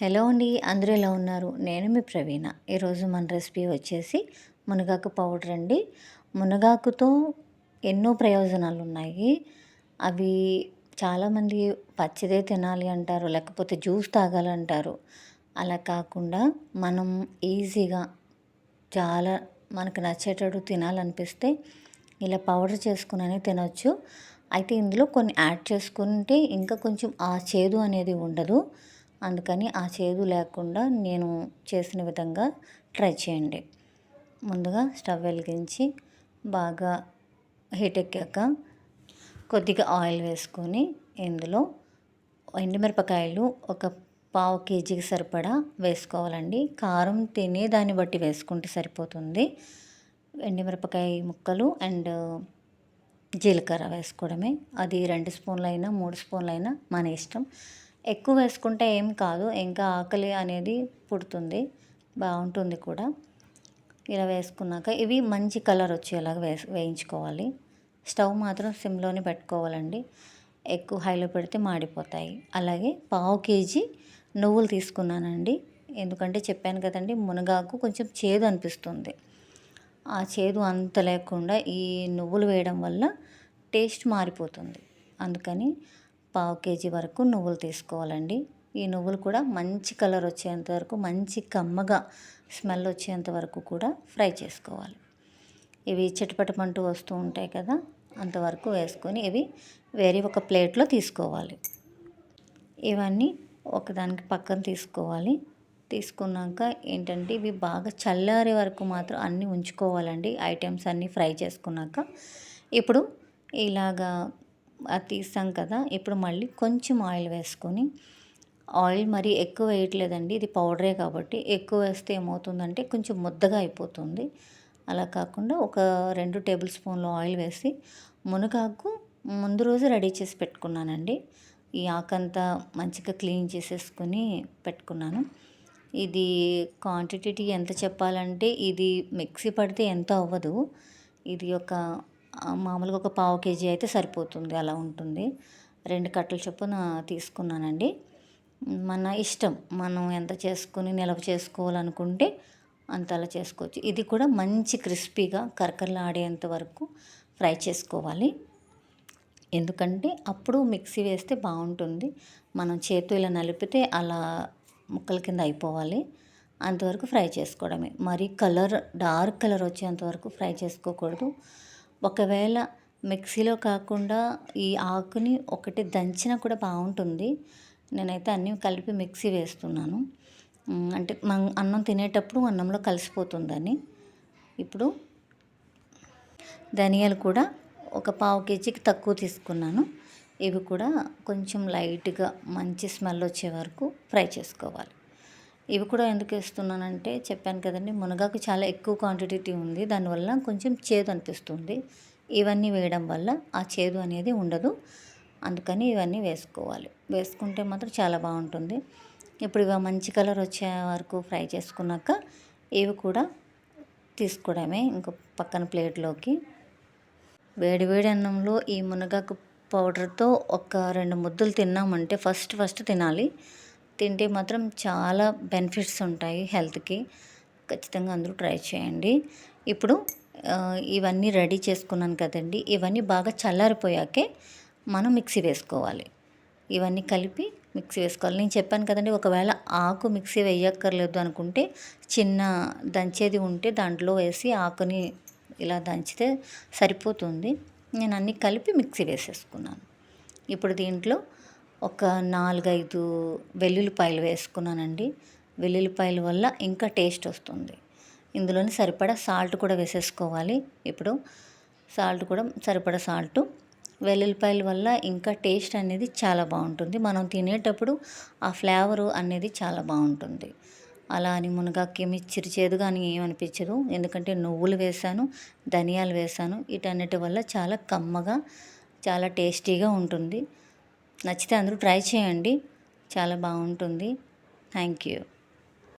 Hello అండి అందరూ ఎలా ఉన్నారు? నేను మీ ప్రవీణ. ఈరోజు మన రెసిపీ వచ్చేసి మునగాకు పౌడర్ అండి. మునగాకుతో ఎన్నో ప్రయోజనాలు ఉన్నాయి. అవి చాలామంది పచ్చిదే తినాలి అంటారు లేకపోతే జ్యూస్ తాగాలంటారు. అలా కాకుండా మనం ఈజీగా చాలా మనకు నచ్చేటట్టు తినాలనిపిస్తే ఇలా పౌడర్ చేసుకుని తినొచ్చు. అయితే ఇందులో కొన్ని యాడ్ చేసుకుంటే ఇంకా కొంచెం ఆ చేదు అనేది ఉండదు. అందుకని ఆ చేదు లేకుండా నేను చేసిన విధంగా ట్రై చేయండి. ముందుగా స్టవ్ వెలిగించి బాగా హీట్ ఎక్కాక కొద్దిగా ఆయిల్ వేసుకొని ఇందులో ఎండుమిరపకాయలు ఒక పావు కేజీకి సరిపడా వేసుకోవాలండి. కారం తినే దాన్ని బట్టి వేసుకుంటే సరిపోతుంది. ఎండుమిరపకాయ ముక్కలు అండ్ జీలకర్ర వేసుకోవడమే. అది రెండు స్పూన్లు అయినా మూడు స్పూన్లు అయినా మన ఇష్టం. ఎక్కువ వేసుకుంటే ఏం కాదు. ఇంకా ఆకలి అనేది పుడుతుంది. బాగుంటుంది కూడా. ఇలా వేసుకున్నాక ఇవి మంచి కలర్ వచ్చేలాగా వే వేయించుకోవాలి. స్టవ్ మాత్రం సిమ్లోనే పెట్టుకోవాలండి. ఎక్కువ హైలో పెడితే మాడిపోతాయి. అలాగే పావు కేజీ నువ్వులు తీసుకున్నానండి. ఎందుకంటే చెప్పాను కదండి మునగాకు కొంచెం చేదు అనిపిస్తుంది. ఆ చేదు అంత లేకుండా ఈ నువ్వులు వేయడం వల్ల టేస్ట్ మారిపోతుంది. అందుకని పావు కేజీ వరకు నువ్వులు తీసుకోవాలండి. ఈ నువ్వులు కూడా మంచి కలర్ వచ్చేంత వరకు మంచి కమ్మగా స్మెల్ వచ్చేంత వరకు కూడా ఫ్రై చేసుకోవాలి. ఇవి చిటపటమంటూ వస్తూ ఉంటాయి కదా అంతవరకు వేసుకొని ఇవి వేరే ఒక ప్లేట్లో తీసుకోవాలి. ఇవన్నీ ఒకదానికి పక్కన తీసుకోవాలి. తీసుకున్నాక ఏంటంటే ఇవి బాగా చల్లారే వరకు మాత్రం అన్నీ ఉంచుకోవాలండి. ఐటమ్స్ అన్నీ ఫ్రై చేసుకున్నాక. ఇప్పుడు ఇలాగా అది తీసాం కదా. ఇప్పుడు మళ్ళీ కొంచెం ఆయిల్ వేసుకొని ఆయిల్ మరీ ఎక్కువ వేయట్లేదండి. ఇది పౌడరే కాబట్టి ఎక్కువ వేస్తే ఏమవుతుందంటే కొంచెం ముద్దగా అయిపోతుంది. అలా కాకుండా ఒక రెండు టేబుల్ స్పూన్లు ఆయిల్ వేసి మునగాకు ముందు రోజు రెడీ చేసి పెట్టుకున్నానండి. ఈ ఆకంతా మంచిగా క్లీన్ చేసేసుకుని పెట్టుకున్నాను. ఇది క్వాంటిటీ ఎంత చెప్పాలంటే ఇది మిక్సీ పడితే ఎంత అవ్వదు. ఇది ఒక మామూలుగా ఒక పావు కేజీ అయితే సరిపోతుంది అలా ఉంటుంది. రెండు కట్టల చొప్పున తీసుకున్నానండి. మన ఇష్టం మనం ఎంత చేసుకుని నిలవ చేసుకోవాలనుకుంటే అంత అలా చేసుకోవచ్చు. ఇది కూడా మంచి క్రిస్పీగా కరకరలాడేంత వరకు ఫ్రై చేసుకోవాలి. ఎందుకంటే అప్పుడు మిక్సీ వేస్తే బాగుంటుంది. మనం చేతు ఇలా నలిపితే అలా ముక్కల కింద అయిపోవాలి. అంతవరకు ఫ్రై చేసుకోవడమే. మరి కలర్ డార్క్ కలర్ వచ్చేంత వరకు ఫ్రై చేసుకోకూడదు. ఒకవేళ మిక్సీలో కాకుండా ఈ ఆకుని ఒకటి దంచినా కూడా బాగుంటుంది. నేనైతే అన్నీ కలిపి మిక్సీ వేస్తున్నాను. అంటే మనం అన్నం తినేటప్పుడు అన్నంలో కలిసిపోతుందని ఇప్పుడు ధనియాలు కూడా ఒక పావు కేజీకి తక్కువ తీసుకున్నాను. ఇవి కూడా కొంచెం లైట్గా మంచి స్మెల్ వచ్చే వరకు ఫ్రై చేసుకోవాలి. ఇవి కూడా ఎందుకు వేస్తున్నానంటే చెప్పాను కదండి మునగాకు చాలా ఎక్కువ క్వాంటిటీ ఉంది. దానివల్ల కొంచెం చేదు అనిపిస్తుంది. ఇవన్నీ వేయడం వల్ల ఆ చేదు అనేది ఉండదు. అందుకని ఇవన్నీ వేసుకోవాలి. వేసుకుంటే మాత్రం చాలా బాగుంటుంది. ఇప్పుడు ఇవి మంచి కలర్ వచ్చే వరకు ఫ్రై చేసుకున్నాక ఇవి కూడా తీసుకోవడమే ఇంకో పక్కన ప్లేట్లోకి వేడి వేడి అన్నంలో ఈ మునగాకు పౌడర్తో ఒక రెండు ముద్దలు తిన్నామంటే ఫస్ట్ ఫస్ట్ తినాలి. తింటే మాత్రం చాలా బెనిఫిట్స్ ఉంటాయి హెల్త్కి. ఖచ్చితంగా అందరూ ట్రై చేయండి. ఇప్పుడు ఇవన్నీ రెడీ చేసుకున్నాను కదండి. ఇవన్నీ బాగా చల్లారిపోయాకే మనం మిక్సీ వేసుకోవాలి. ఇవన్నీ కలిపి మిక్సీ వేసుకోవాలి. నేను చెప్పాను కదండి ఒకవేళ ఆకు మిక్సీ వేయక్కర్లేదు అనుకుంటే చిన్న దంచేది ఉంటే దాంట్లో వేసి ఆకుని ఇలా దంచితే సరిపోతుంది. నేను అన్నీ కలిపి మిక్సీ వేసేసుకున్నాను. ఇప్పుడు దీంట్లో ఒక నాలుగైదు వెల్లుల్లిపాయలు వేసుకున్నానండి. వెల్లుల్లిపాయల వల్ల ఇంకా టేస్ట్ వస్తుంది. ఇందులోని సరిపడా సాల్ట్ కూడా వేసేసుకోవాలి. ఇప్పుడు సాల్ట్ కూడా సరిపడా సాల్ట్. వెల్లుల్లిపాయల వల్ల ఇంకా టేస్ట్ అనేది చాలా బాగుంటుంది. మనం తినేటప్పుడు ఆ ఫ్లేవరు అనేది చాలా బాగుంటుంది. అలా అని మునగాకి మిర్చి చేదుగా కానీ ఏమనిపించదు ఎందుకంటే నువ్వులు వేశాను ధనియాలు వేసాను. వీటన్నిటి వల్ల చాలా కమ్మగా చాలా టేస్టీగా ఉంటుంది. నచ్చితే అందరూ ట్రై చేయండి. చాలా బాగుంటుంది. Thank you.